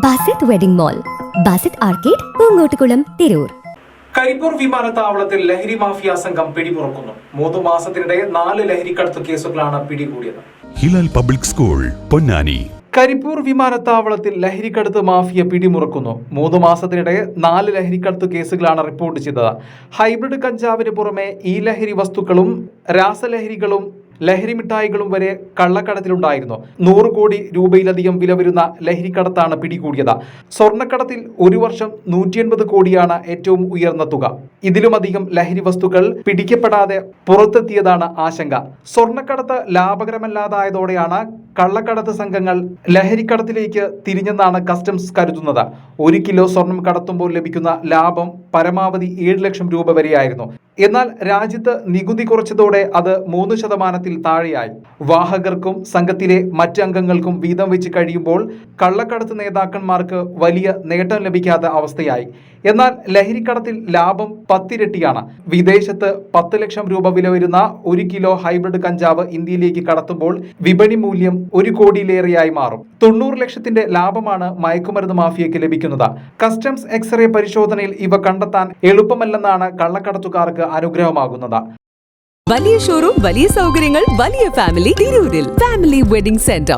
Basith wedding mall Basith arcade Poongottukulam Tirur. Karipur വിമാനത്താവളത്തിൽ ലഹരി mafia സംഘം പിടിമുറക്കുന്നു. മൂന്ന് മാസത്തിനിടെ നാല് ലഹരിക്കടത്ത് കേസുകളാണ് പിടികൂടിയത്. Hilal public school Ponnani. Karipur വിമാനത്താവളത്തിൽ ലഹരിക്കടത്ത് മാഫിയ പിടിമുറക്കുന്നു. മൂന്ന് മാസത്തിനിടെ നാല് ലഹരിക്കടത്ത് കേസുകളാണ് റിപ്പോർട്ട് ചെയ്തത്. ഹൈബ്രിഡ് കഞ്ചാവിന് പുറമെ ഈ ലഹരി വസ്തുക്കളും രാസലഹരികളും ലഹരി മിഠായികളും വരെ കള്ളക്കടത്തിലുണ്ടായിരുന്നു. നൂറ് കോടി രൂപയിലധികം വില വരുന്ന ലഹരിക്കടത്താണ് പിടികൂടിയത്. സ്വർണക്കടത്തിൽ ഒരു വർഷം നൂറ്റി എൺപത് കോടിയാണ് ഏറ്റവും ഉയർന്ന തുക. ഇതിലുമധികം ലഹരി വസ്തുക്കൾ പിടിക്കപ്പെടാതെ പുറത്തെത്തിയതാണ് ആശങ്ക. സ്വർണക്കടത്ത് ലാഭകരമല്ലാതായതോടെയാണ് കള്ളക്കടത്ത് സംഘങ്ങൾ ലഹരിക്കടത്തിലേക്ക് തിരിഞ്ഞെന്നാണ് കസ്റ്റംസ് കരുതുന്നത്. ഒരു കിലോ സ്വർണം കടത്തുമ്പോൾ ലഭിക്കുന്ന ലാഭം പരമാവധി ഏഴ് ലക്ഷം രൂപ വരെയായിരുന്നു. എന്നാൽ രാജ്യത്ത് നികുതി കുറച്ചതോടെ അത് മൂന്ന് ശതമാനത്തിൽ താഴെയായി. വാഹകർക്കും സംഘത്തിലെ മറ്റ് അംഗങ്ങൾക്കും വീതം വെച്ച് കഴിയുമ്പോൾ കള്ളക്കടത്ത് നേതാക്കന്മാർക്ക് വലിയ നേട്ടം ലഭിക്കാത്ത അവസ്ഥയായി. എന്നാൽ ലഹരിക്കടത്തിൽ ലാഭം പത്തിരട്ടിയാണ്. വിദേശത്ത് പത്ത് ലക്ഷം രൂപ വില വരുന്ന ഒരു കിലോ ഹൈബ്രിഡ് കഞ്ചാവ് ഇന്ത്യയിലേക്ക് കടത്തുമ്പോൾ വിപണി മൂല്യം ഒരു കോടിയിലേറെയായി മാറും. തൊണ്ണൂറ് ലക്ഷത്തിന്റെ ലാഭമാണ് മയക്കുമരുന്ന് മാഫിയയ്ക്ക് ലഭിക്കുന്നത്. കസ്റ്റംസ് എക്സ്റേ പരിശോധനയിൽ ഇവ കണ്ടെത്താൻ എളുപ്പമല്ലെന്നാണ് കള്ളക്കടത്തുകാർക്ക് അനുഗ്രഹമാകുന്നത്. വലിയ ഷോറൂം വലിയ സൗകര്യങ്ങൾ വലിയ ഫാമിലി തിരൂരിൽ. Family wedding centre